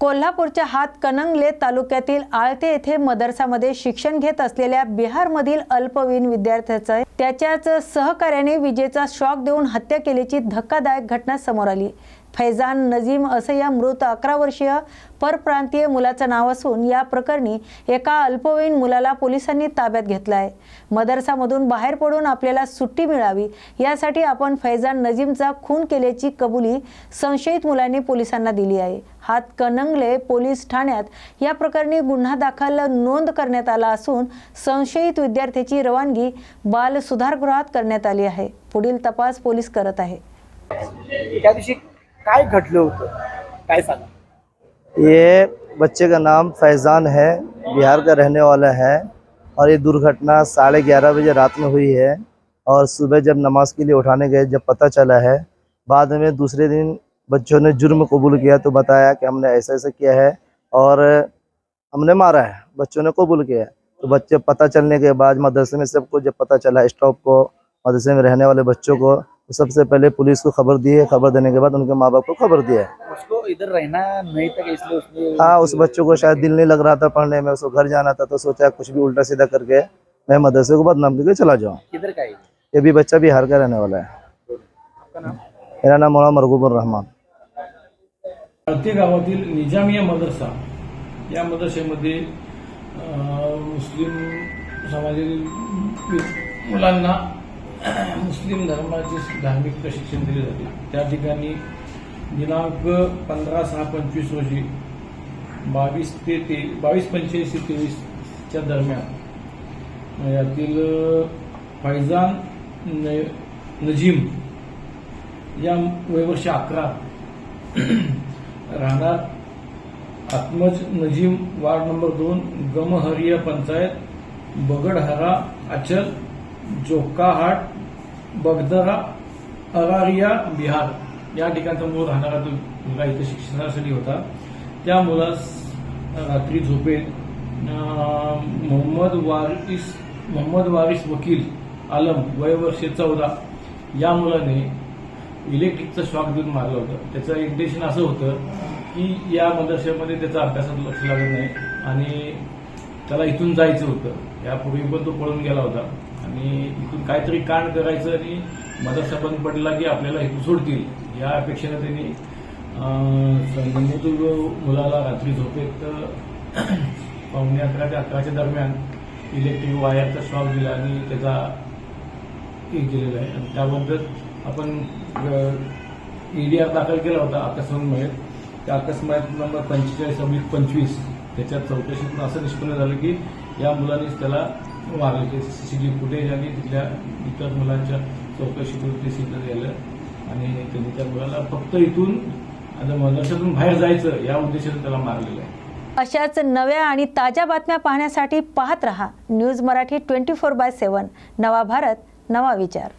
कोल्हापूरच्या हातकणंगले तालुक्यातील आळते येथे मदरसामध्ये शिक्षण घेत असलेल्या बिहारमधील अल्पवयीन विद्यार्थ्याचा त्याच्याच सहकार्याने विजेचा शॉक देऊन हत्या केल्याची धक्कादायक घटना समोर आली. फैजान नजीम असं या मृत अकरा वर्षीय परप्रांतीय मुलाचं नाव असून या प्रकरणी एका अल्पवयीन मुलाला पोलिसांनी ताब्यात घेतलं आहे मदरसामधून बाहेर पडून आपल्याला सुट्टी मिळावी यासाठी आपण फैजान नजीमचा खून केल्याची कबुली संशयित मुलांनी पोलिसांना दिली आहे. हात कनंगले पोलीस ठाण्यात या प्रकरणी गुन्हा दाखल नोंद करण्यात आला असून संशयित विद्यार्थ्याची रवानगी बाल सुधारगृहात करण्यात आली आहे. पुढील तपास पोलीस करत आहे. त्या दिवशी काय घडलं होतं? काय सांगा? ये बच्चे का नाम फैज़ान है, बिहार का रहने वाला है और ये दुर्घटना साढ़े ग्यारह बजे रात में हुई है और सुबह जब नमाज़ के लिए उठाने गए, जब पता चला है, बाद में दूसरे दिन बच्चों ने जुर्म कबूल किया तो बताया कि हमने ऐसा ऐसा किया है और हमने मारा है, बच्चों ने कबूल किया है। तो बच्चे पता चलने के बाद मदरसे में सबको जब पता चला, स्टॉप को, मदरसे में रहने वाले बच्चों को सबसे पहले पुलिस को खबर दी है खबर देने के बाद उनके माँ बाप को खबर दिया है। उसको इधर रहना नहीं था इसलिए उसने हाँ उस बच्चों को शायद दिल नहीं लग रहा था पढ़ने में उसको घर जाना था तो सोचा कुछ भी उल्टा सीधा करके मैं मदरसे को बदनाम करके चला जाऊँ। किधर का है ये? भी बच्चा बिहार का रहने वाला है। आपका नाम? मेरा नाम मौलाना मरगूबुर रहमान। आळते गावातील निजामिया मदरसा या मदरसेमध्ये अं, मुस्लिम समाजातील वि- मुलांना मुस्लिम धर्माचे धार्मिक प्रशिक्षण दिले जाते. त्या ठिकाणी दिनांक पंधरा सहा पंचवीस रोजी बावीस ते ते बावीस पंच्याऐंशी तेवीसच्या दरम्यान यातील फैजान न- नजीम या वयवर्ष अकरा राहणार आत्मज नजीम वार्ड नंबर दोन गमहरिया पंचायत बगडहरा अचल जोकाहाट बगदरा अरारिया बिहार या ठिकाणचा मूळ राहणारा तो मुलगा इथे शिक्षणासाठी होता. त्या मुलास रात्री झोपेत मोहम्मद वारिस मोहम्मद वारिस वकील आलम वयवर्षे चौदा या मुलाने इलेक्ट्रिकचा शॉक देऊन मारलं होतं. त्याचं इंटेन्शन असं होतं की या मदरशामध्ये त्याचा अभ्यासात लक्ष लागत नाही आणि त्याला इथून जायचं होतं. यापूर्वी पण तो पळून गेला होता. आणि इथून काहीतरी कांड करायचं आणि माझा बंद पडला की आपल्याला इथून सोडतील. या अपेक्षेनं त्यांनी अं, मुलाला रात्री झोपेत पावणे अकरा ते अकराच्या दरम्यान इलेक्ट्रिक वायरचा शॉक दिला आणि त्याचा हे केलेला आहे. आणि त्याबद्दल आपण ईडीआर दाखल केला होता अकस्मात त्या अकस्मात नंबर पंचेचाळीस अब्लिक पंचवीस त्याच्या चौकशीतून असं निष्पन्न झालं की या मुलांनीच त्याला मारल्याचे C C T V footage आणि तिथल्या इतर मुलांच्या चौकशीतून ते सिद्ध झालं आणि त्यांनी त्या मुलाला फक्त इथून आता मदरशातून बाहेर जायचं या उद्देशाने त्याला मारलेलं आहे. अशाच नव्या आणि ताज्या बातम्या पाहण्यासाठी पाहत रहा. News Marathi twenty four by seven. नवा भारत नवा विचार.